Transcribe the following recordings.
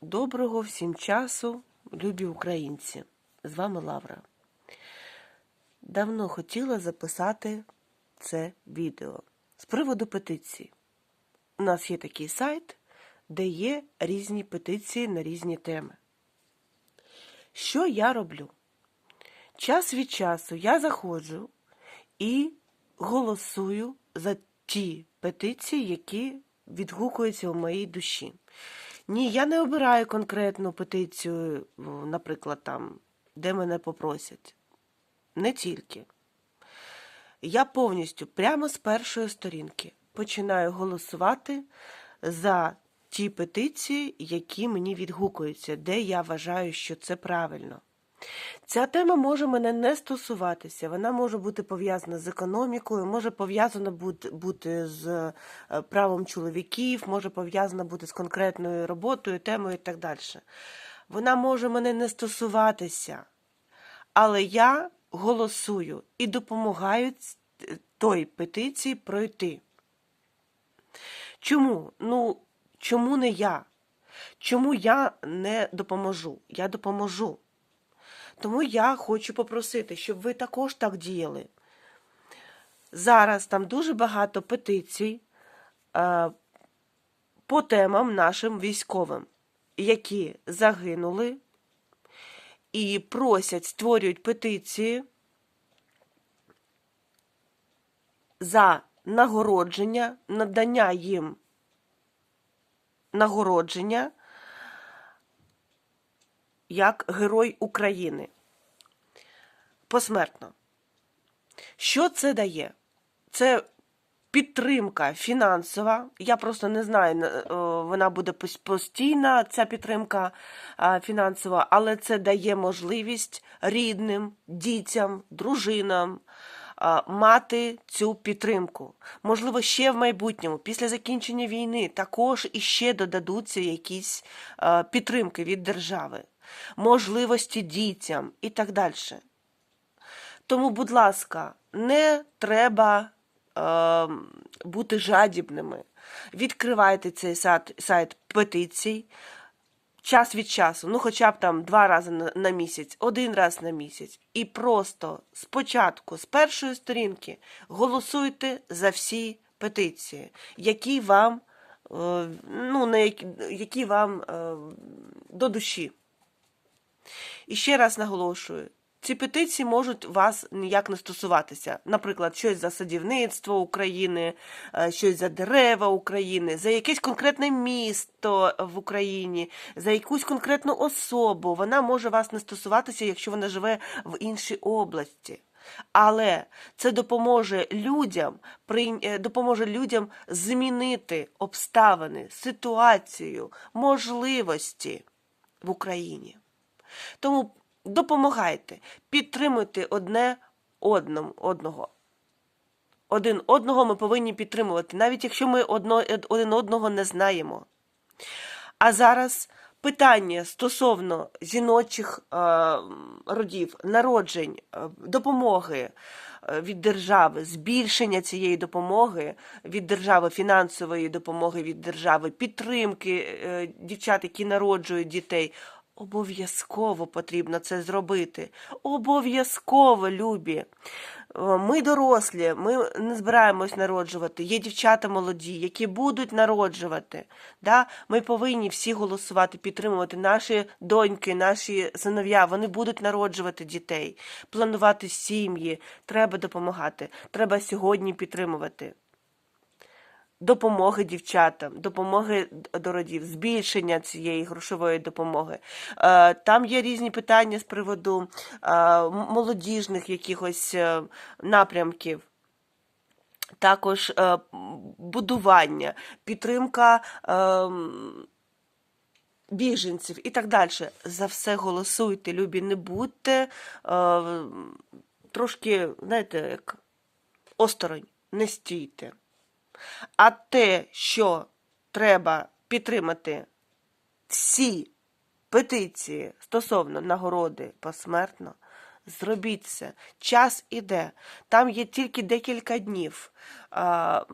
Доброго всім часу, любі українці! З вами Лавра. Давно хотіла записати це відео з приводу петиції. У нас є такий сайт, де є різні петиції на різні теми. Що я роблю? Час від часу я заходжу і голосую за ті петиції, які відгукуються у моїй душі. Ні, я не обираю конкретну петицію, ну, наприклад, там, де мене попросять. Не тільки. Я повністю прямо з першої сторінки починаю голосувати за ті петиції, які мені відгукуються, де я вважаю, що це правильно. Ця тема може мене не стосуватися, вона може бути пов'язана з економікою, може пов'язана бути, з е, правом чоловіків, може пов'язана бути з конкретною роботою, темою і так далі. Вона може мене не стосуватися, але я голосую і допомагаю той петиції пройти. Чому? Ну, чому не я? Чому я не допоможу? Я допоможу. Тому я хочу попросити, щоб ви також так діяли. Зараз там дуже багато петицій е, по темам нашим військовим, які загинули і просять, створюють петиції за нагородження, надання їм нагородження як Герой України. Посмертно. Що це дає? Це підтримка фінансова. Я просто не знаю, вона буде постійна, ця підтримка фінансова, але це дає можливість рідним, дітям, дружинам мати цю підтримку. Можливо, ще в майбутньому, після закінчення війни, також іще додадуться якісь підтримки від держави, можливості дітям і так далі. Тому, будь ласка, не треба е, бути жадібними. Відкривайте цей сайт, сайт петицій час від часу, ну хоча б там два рази на, місяць, один раз на місяць. І просто спочатку, з першої сторінки, голосуйте за всі петиції, які вам, е, ну, на які, які вам е, до душі. І ще раз наголошую, ці петиції можуть вас ніяк не стосуватися. Наприклад, щось за садівництво України, е, щось за дерева України, за якесь конкретне місто в Україні, за якусь конкретну особу. Вона може вас не стосуватися, якщо вона живе в іншій області. Але це допоможе людям, е, допоможе людям змінити обставини, ситуацію, можливості в Україні. Тому допомагайте, підтримуйте одне одному, одного. Один одного ми повинні підтримувати, навіть якщо ми одно, один одного не знаємо. А зараз питання стосовно жіночих е, родів, народжень, е, допомоги е, від держави, збільшення цієї допомоги від держави, фінансової допомоги від держави, підтримки е, дівчат, які народжують дітей. Обов'язково потрібно це зробити. Обов'язково, любі. Е, Ми дорослі, ми не збираємось народжувати. Є дівчата молоді, які будуть народжувати. Да? Ми повинні всі голосувати, підтримувати наші доньки, наші синов'я. Вони будуть народжувати дітей, планувати сім'ї. Треба допомагати. Треба сьогодні підтримувати допомоги дівчатам, допомоги до родів, збільшення цієї грошової допомоги. Е, Там є різні питання з приводу е, молодіжних якихось е, напрямків. Також е, будування, підтримка е, біженців і так далі. За все голосуйте, любі, не будьте е, трошки, знаєте, як осторонь, не стійте. А те, що треба підтримати всі петиції стосовно нагороди посмертно, зробіть це. Час іде. Там є тільки декілька днів. А,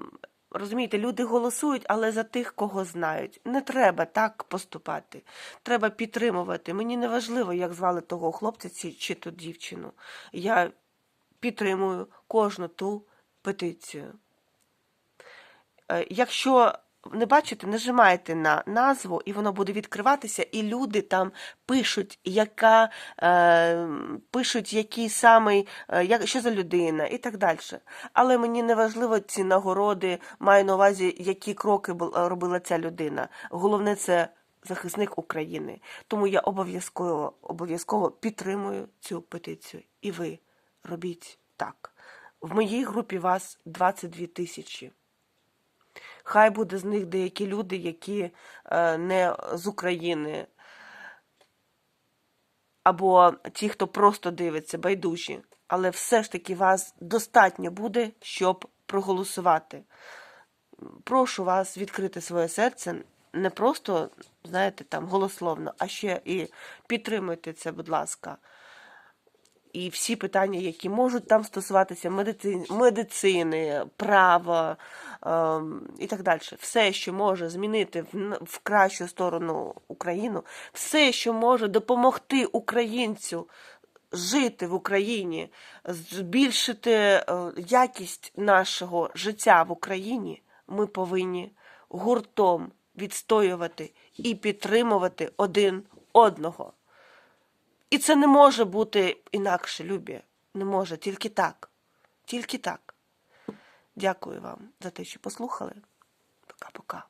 Розумієте, люди голосують, але за тих, кого знають. Не треба так поступати. Треба підтримувати. Мені не важливо, як звали того хлопця чи, ту дівчину. Я підтримую кожну ту петицію. Е, Якщо не бачите, нажимаєте на назву, і воно буде відкриватися, і люди там пишуть, яка, е, пишуть, який самий, е, як, що за людина і так далі. Але мені не важливо ці нагороди, маю на увазі, які кроки робила ця людина. Головне це захисник України. Тому я обов'язково, обов'язково підтримую цю петицію. І ви робіть так. В моїй групі вас 22 тисячі. Хай буде з них деякі люди, які е, не з України, або ті, хто просто дивиться, байдужі. Але все ж таки вас достатньо буде, щоб проголосувати. Прошу вас відкрити своє серце не просто, знаєте, там голословно, а ще і підтримуйте це, будь ласка і всі питання, які можуть там стосуватися медицини, медицини права ем, і так далі. Все, що може змінити в, в кращу сторону Україну, все, що може допомогти українцю жити в Україні, збільшити е, якість нашого життя в Україні, ми повинні гуртом відстоювати і підтримувати один одного. І це не може бути інакше, Любі. Не може, тільки так. Тільки так. Дякую вам за те, що послухали. Пока-пока.